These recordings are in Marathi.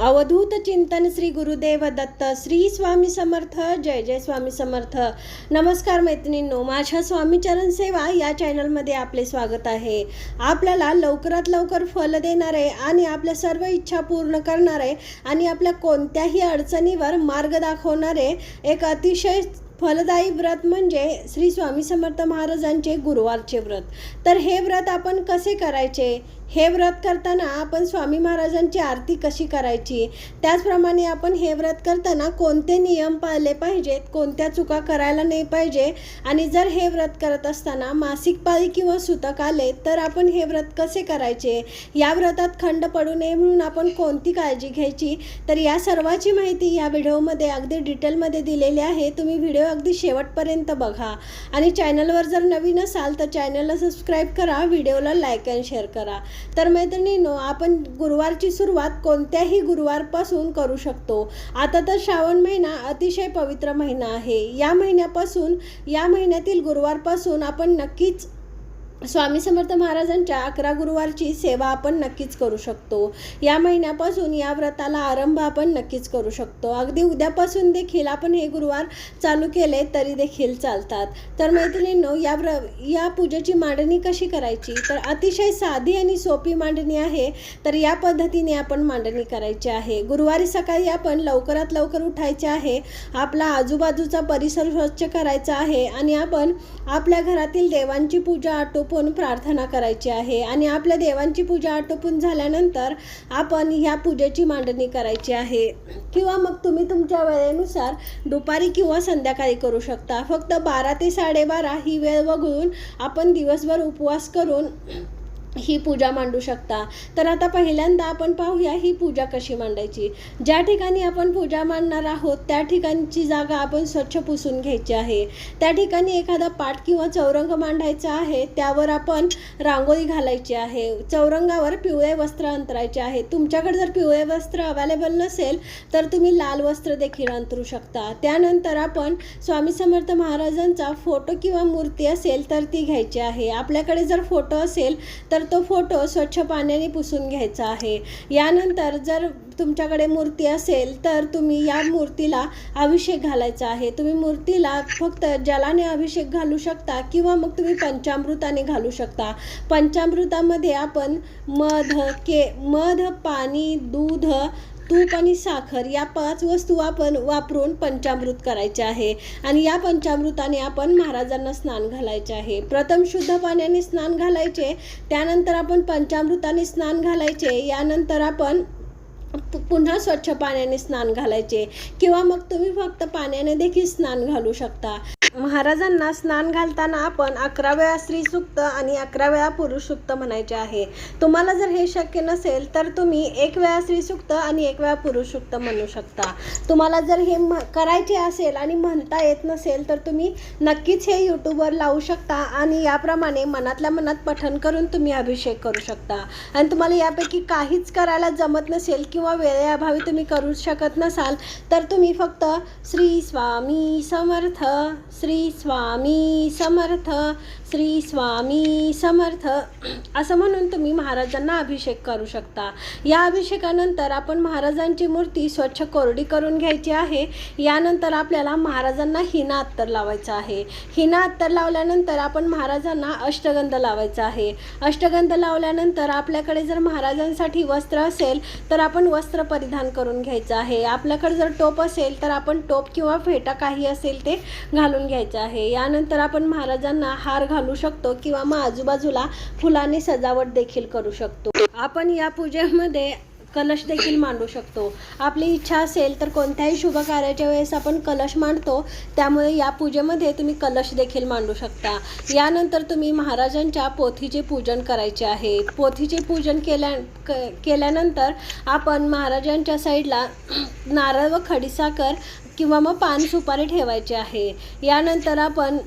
अवधूत चिंतन श्री गुरुदेव दत्त श्री स्वामी समर्थ जय जय स्वामी समर्थ. नमस्कार मैत्रिणींनो माझ्या स्वामीचरण सेवा या चॅनलमध्ये आपले स्वागत आहे. आपल्याला लवकरात लवकर फल देणारे आणि आपल्या सर्व इच्छा पूर्ण करणारे आणि आपल्या कोणत्याही अडचणीवर मार्ग दाखवणारे एक अतिशय फलदायी व्रत म्हणजे श्री स्वामी समर्थ महाराजांचे गुरुवारचे व्रत. तर हे व्रत आपण कसे करायचे? हे व्रत करताना आपण स्वामी महाराजांची आरती कशी करायची? त्याचप्रमाणे आपण हे व्रत करताना कोणते नियम पाळले पाहिजेत? कोणत्या चुका करायला नाही पाहिजे? आणि जर हे व्रत करत असताना मासिक पाळी किंवा सुतक आले तर आपण हे व्रत कसे करायचे? या व्रतात खंड पडू नये म्हणून आपण कोणती काळजी घ्यायची? तर या सर्वाची माहिती या व्हिडिओमध्ये अगदी डिटेलमध्ये दिलेली आहे. तुम्ही व्हिडिओ अगदी शेवटपर्यंत बघा. आणि चॅनलवर जर नवीन असाल तर चॅनलला सबस्क्राईब करा व्हिडिओला लाईक अँड शेअर करा. तर मैत्रिणींनो आपण गुरुवारची सुरुवात कोणत्याही गुरुवारपासून करू शकतो. आता तर श्रावण महिना अतिशय पवित्र महिना आहे. या महिन्यापासून या महिन्यातील गुरुवारपासून आपण नक्कीच स्वामी समर्थ महाराजांच्या अकरा गुरुवारची सेवा आपण नक्कीच करू शकतो. या महिन्यापासून या व्रताला आरंभ आपण नक्कीच करू शकतो. अगदी उद्यापासून देखील आपण हे गुरुवार चालू केले तरी देखील चालतात. तर मैत्रिणींनो या व्र या पूजेची मांडणी कशी करायची? तर अतिशय साधी आणि सोपी मांडणी आहे. तर या पद्धतीने आपण मांडणी करायची आहे. गुरुवारी सकाळी आपण लवकरात लवकर उठायचे आहे. आपला आजूबाजूचा परिसर स्वच्छ करायचा आहे आणि आपण आपल्या घरातील देवांची पूजा आटोपून प्रार्थना करायची आहे आणि आपल्या देवांची पूजा आटोपून झाल्यानंतर आपण ह्या पूजेची मांडणी करायची आहे. किंवा मग तुम्ही तुमच्या वेळेनुसार दुपारी किंवा संध्याकाळी करू शकता. फक्त बारा ते साडेबारा ही वेळ वगळून आपण दिवसभर उपवास करून ही पूजा मांडू शकता. तर आता पहिल्यांदा आपण पाहूया ही पूजा कशी मांडायची. ज्या ठिकाणी आपण पूजा मांडणार आहोत त्या ठिकाणची जागा आपण स्वच्छ पुसून घ्यायची आहे. त्या ठिकाणी एखादा पाट किंवा चौरंग मांडायचा आहे त्यावर आपण रांगोळी घालायची आहे. चौरंगावर पिवळे वस्त्र अंतरायचे आहे. तुमच्याकडे जर पिवळे वस्त्र अवेलेबल नसेल तर तुम्ही लाल वस्त्र देखील अंतरू शकता. त्यानंतर आपण स्वामी समर्थ महाराजांचा फोटो किंवा मूर्ती असेल तर ती घ्यायची आहे. आपल्याकडे जर फोटो असेल तर तर तो फोटो स्वच्छ पाण्याने पुसून घ्यायचा आहे. यानंतर जर तुमच्याकडे मूर्ती असेल तर तुम्ही या मूर्तीला अभिषेक घालायचा आहे. तुम्ही मूर्तीला फक्त जलाने अभिषेक घालू शकता किंवा मग तुम्ही पंचामृताने घालू शकता. पंचामृतामध्ये आपण मध के मध पाणी दूध तूप आणि साखर या पाच वस्तू आपण वापरून पंचामृत करायचे आहे. आणि या पंचामृताने आपण महाराजांना स्नान घालायचे आहे. प्रथम शुद्ध पाण्याने स्नान घालायचे त्यानंतर आपण पंचामृताने स्नान घालायचे यानंतर आपण पुन्हा स्वच्छ पाण्याने स्नान घालायचे. किंवा मग तुम्ही फक्त पाण्याने देखील स्नान घालू शकता. महाराजांना स्नान घालताना आपण अकरा वेळा स्त्री सुक्त आणि अकरा वेळा पुरुष सुक्त म्हणायचे आहे. तुम्हाला जर हे शक्य नसेल तर तुम्ही एक वेळा स्त्री सुक्त आणि एक वेळा पुरुष सुक्त म्हणू शकता. तुम्हाला जर हे म करायचे असेल आणि म्हणता येत नसेल तर तुम्ही नक्कीच हे यूट्यूबवर लावू शकता आणि याप्रमाणे मनातल्या मनात पठण करून तुम्ही अभिषेक करू शकता. आणि तुम्हाला यापैकी काहीच करायला जमत नसेल किंवा वेळेअभावी तुम्ही करू शकत नसाल तर तुम्ही फक्त श्री स्वामी समर्थ श्री स्वामी समर्थ। श्री स्वामी समर्थ. असं म्हणून तुम्ही महाराजांना अभिषेक करू शकता. या अभिषेकानंतर आपण महाराजांची मूर्ती स्वच्छ कोरडी करून घ्यायची आहे. यानंतर आपल्याला महाराजांना हिना अत्तर लावायचं आहे. हिना अत्तर लावल्यानंतर आपण महाराजांना अष्टगंध लावायचा आहे. अष्टगंध लावल्यानंतर आपल्याकडे जर महाराजांसाठी वस्त्र असेल तर आपण वस्त्र परिधान करून घ्यायचं आहे. आपल्याकडे जर टोप असेल तर आपण टोप किंवा फेटा काही असेल ते घालून घ्यायचं आहे. यानंतर आपण महाराजांना हार घालू शकतो किंवा मग आजूबाजूला फुलांनी सजावट देखील करू शकतो. आपण या पूजेमध्ये कलश देखील मांडू शकतो. आपली इच्छा असेल तर कोणत्याही शुभ कार्याच्या वेळेस आपण कलश मांडतो. त्यामुळे या पूजेमध्ये तुम्ही कलश देखील मांडू शकता. यानंतर तुम्ही महाराजांच्या पोथीचे पूजन करायचे आहे. पोथीचे पूजन केल्या क केल्यानंतर आपण महाराजांच्या साईडला नारळ व खडीसाखर किंवा मग पान सुपारी ठेवायचे आहे. यानंतर आपण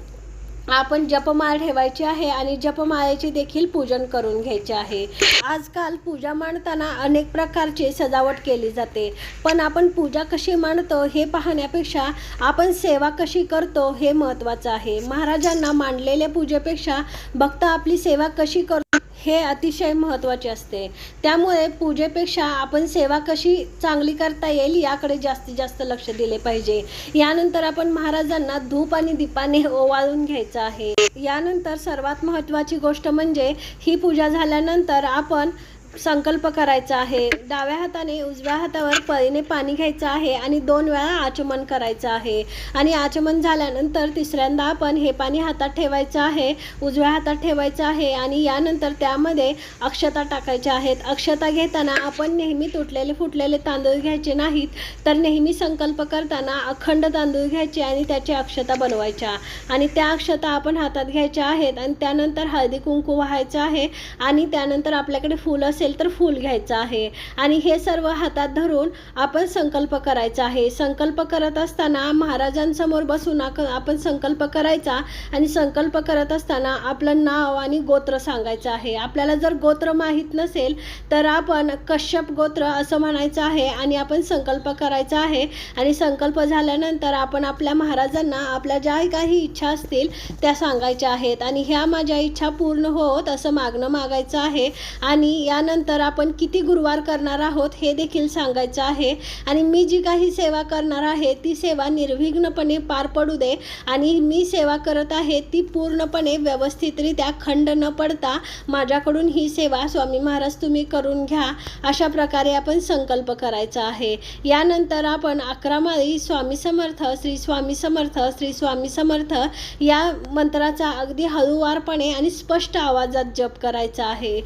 आपण जपमाळ ठेवायची आहे आणि जपमाळेचे देखील पूजन करून घ्यायचे आहे. आजकाल पूजा मांडताना अनेक प्रकारची सजावट केली जाते. पण आपण पूजा कशी मांडतो हे पाहण्यापेक्षा आपण सेवा कशी करतो हे महत्त्वाचं आहे. महाराजांना मांडलेल्या पूजेपेक्षा भक्त आपली सेवा कशी करतो हे अतिशय महत्त्वाचे असते. त्यामुळे पूजेपेक्षा आपण सेवा कशी चांगली करता येईल याकडे जास्तीत जास्त लक्ष दिले पाहिजे. यानंतर आपण महाराजांना धूप आणि दीपाने ओवाळून घ्यायचं आहे. यानंतर सर्वात महत्त्वाची गोष्ट म्हणजे ही पूजा झाल्यानंतर आपण संकल्प करायचा आहे. डाव्या हाताने उजव्या हातावर पळीने पाणी घ्यायचं आहे आणि दोन वेळा आचमन करायचं आहे. आणि आचमन झाल्यानंतर तिसऱ्यांदा आपण हे पाणी हातात ठेवायचं आहे उजव्या हातात ठेवायचं आहे आणि यानंतर त्यामध्ये अक्षता टाकायच्या आहेत. अक्षता घेताना आपण नेहमी तुटलेले फुटलेले तांदूळ घ्यायचे नाहीत तर नेहमी संकल्प करताना अखंड तांदूळ घ्यायचे आणि त्याची अक्षता बनवायच्या. आणि त्या अक्षता आपण हातात घ्यायच्या आहेत आणि त्यानंतर हळदी कुंकू व्हायचं आहे आणि त्यानंतर आपल्याकडे फुलं असेल असेल तर फूल घ्यायचं आहे. आणि हे सर्व हातात धरून आपण संकल्प करायचा आहे. संकल्प करत असताना महाराजांसमोर बसून आपण संकल्प करायचा आणि संकल्प करत असताना आपलं नाव आणि गोत्र सांगायचं आहे. आपल्याला जर गोत्र माहीत नसेल तर आपण कश्यप गोत्र असं म्हणायचं आहे आणि आपण संकल्प करायचा आहे. आणि संकल्प झाल्यानंतर आपण आपल्या महाराजांना आपल्या ज्या काही इच्छा असतील त्या सांगायच्या आहेत. आणि ह्या माझ्या इच्छा पूर्ण होत असं मागणं मागायचं आहे. आणि यानंतर आपण किती गुरुवार करणार आहोत हे देखील सांगायचं आहे. आणि मी जी काही सेवा करणार आहे ती सेवा निर्विघ्नपणे पार पडू दे. आणि मी सेवा करत आहे ती पूर्णपणे व्यवस्थितरित्या खंड न पडता माझ्याकडून ही सेवा स्वामी महाराज तुम्ही करून घ्या अशा प्रकारे आपण संकल्प करायचा आहे. यानंतर आपण अकरा माळी स्वामी समर्थ श्री स्वामी समर्थ श्री स्वामी समर्थ या मंत्राचा अगदी हळूवारपणे आणि स्पष्ट आवाजात जप करायचा आहे.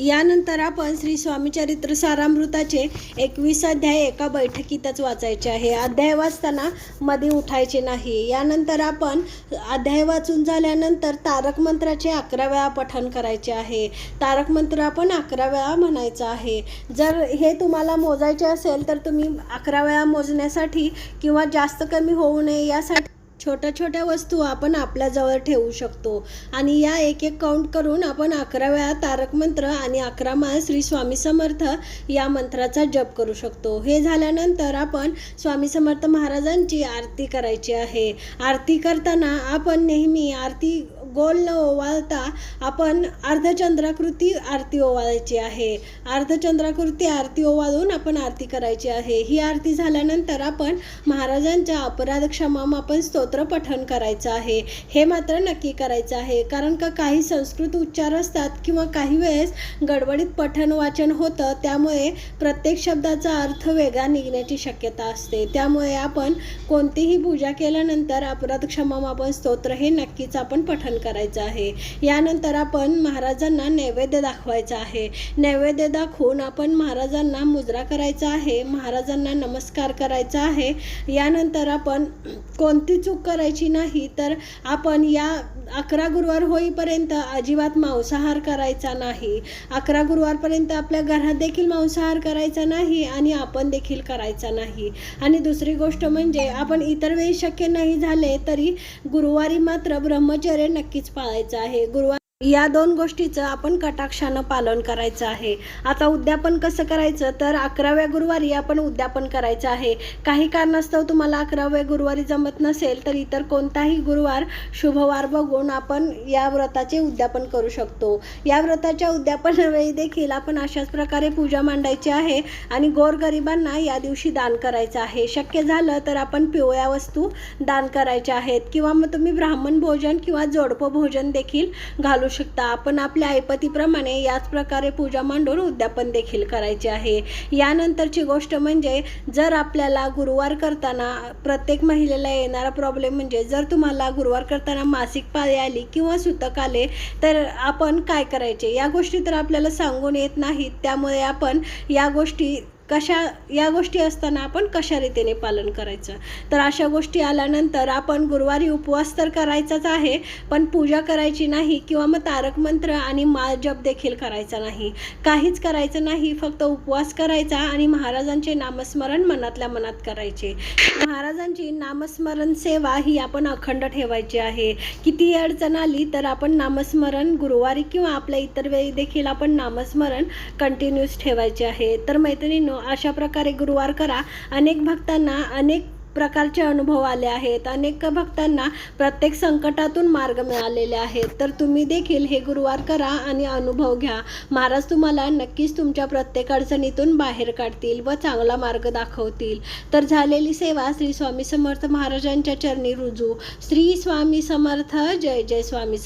यानंतर आपण श्री स्वामी चरित्र सारामृताचे एकवीस अध्याय एका बैठकीतच वाचायचे आहे. अध्याय वाचताना मध्ये उठायचे नाही. यानंतर आपण अध्याय वाचून झाल्यानंतर तारक मंत्राचे अकरा वेळा पठण करायचे आहे. तारक मंत्र आपण अकरा वेळा म्हणायचं आहे. जर हे तुम्हाला मोजायचे असेल तर तुम्ही अकरा वेळा मोजण्यासाठी किंवा जास्त कमी होऊ नये यासाठी छोट्या छोट्या वस्तू आपण आपल्याजवळ ठेवू शकतो. आणि या एक एक काउंट करून आपण अकरा वेळा तारक मंत्र आणि अकरा माळ श्री स्वामी समर्थ या मंत्राचा जप करू शकतो. हे झाल्यानंतर आपण स्वामी समर्थ महाराजांची आरती करायची आहे. आरती करताना आपण नेहमी आरती गोल न ओवाळता आपण अर्धचंद्राकृती आरती ओवाळायची आहे. अर्धचंद्राकृती आरती ओवाळून आपण आरती करायची आहे. ही आरती झाल्यानंतर आपण महाराजांच्या अपराध क्षमामापन स्तोत्र पठण करायचं आहे. हे मात्र नक्की करायचं आहे. कारण का काही संस्कृत उच्चार असतात किंवा काही वेळेस गडबडीत पठण वाचन होतं त्यामुळे प्रत्येक शब्दाचा अर्थ वेगळा निघण्याची शक्यता असते. त्यामुळे आपण कोणतीही पूजा केल्यानंतर अपराध क्षमामापन स्तोत्र हे नक्कीच आपण पठण करायचं आहे. यानंतर आपण महाराजांना नैवेद्य दाखवायचा आहे. नैवेद्य दाखवून आपण महाराजांना मुजरा करायचा आहे. महाराजांना नमस्कार करायचा आहे. यानंतर आपण कोणती चूक करायची नाही तर आपण या अकरा गुरुवार होईपर्यंत अजिबात मांसाहार करायचा नाही. अकरा गुरुवारपर्यंत आपल्या घरात देखील मांसाहार करायचा नाही आणि आपण देखील करायचा नाही. आणि दुसरी गोष्ट म्हणजे आपण इतर वेळी शक्य नाही झाले तरी गुरुवारी मात्र ब्रह्मचर्य नक्कीच पाळायचं आहे. गुरुवार या दोन गोष्टीचं आपण कटाक्षानं पालन करायचं आहे. आता उद्यापन कसं करायचं? तर अकराव्या गुरुवारी आपण उद्यापन करायचं आहे. काही कारणास्तव तुम्हाला अकराव्या गुरुवारी जमत नसेल तर इतर कोणताही गुरुवार शुभवार बघून आपण या व्रताचे उद्यापन करू शकतो. या व्रताच्या उद्यापनावेळी देखील आपण अशाच प्रकारे पूजा मांडायची आहे आणि गोरगरिबांना या दिवशी दान करायचं आहे. शक्य झालं तर आपण पिवळ्या वस्तू दान करायच्या आहेत किंवा मग तुम्ही ब्राह्मण भोजन किंवा जोडपं भोजन देखील घालू शकता. आपण आपल्या ऐपतीप्रमाणे याच प्रकारे पूजा मांडून उद्यापन देखील करायचे आहे. यानंतरची गोष्ट म्हणजे जर आपल्याला गुरुवार करताना प्रत्येक महिलेला येणारा प्रॉब्लेम म्हणजे जर तुम्हाला गुरुवार करताना मासिक पाळी आली किंवा सुतक आले तर आपण काय करायचे? या गोष्टी तर आपल्याला सांगून येत नाहीत. त्यामुळे आपण या गोष्टी कशा या गोष्टी असताना आपण कशा रीतीने पालन करायचं? तर अशा गोष्टी आल्यानंतर आपण गुरुवारी उपवास तर करायचाच आहे पण पूजा करायची नाही किंवा मग तारक मंत्र आणि माळजप देखील करायचा नाही. काहीच करायचं नाही फक्त उपवास करायचा आणि महाराजांचे नामस्मरण मनातल्या मनात करायचे. महाराजांची नामस्मरण सेवा ही आपण अखंड ठेवायची आहे. किती अडचण आली तर आपण नामस्मरण गुरुवारी किंवा आपल्या इतर वेळी देखील आपण नामस्मरण कंटिन्यूस ठेवायचे आहे. तर मैत्रिणींनो अशा प्रकारे गुरुवार करा. अनेक भक्तांना अनेक प्रकारचे अनुभव आले आहेत. अनेक भक्तांना प्रत्येक संकटातून मार्ग मिळालेले आहेत. तर तुम्ही देखील हे गुरुवार करा आणि अनुभव घ्या. महाराज तुम्हाला नक्कीच तुमच्या प्रत्येक अडचणीतून बाहेर काढतील व चांगला मार्ग दाखवतील. तर झालेली सेवा श्री स्वामी समर्थ महाराजांच्या चरणी रुजू. श्री स्वामी समर्थ जय जय स्वामी समर्थ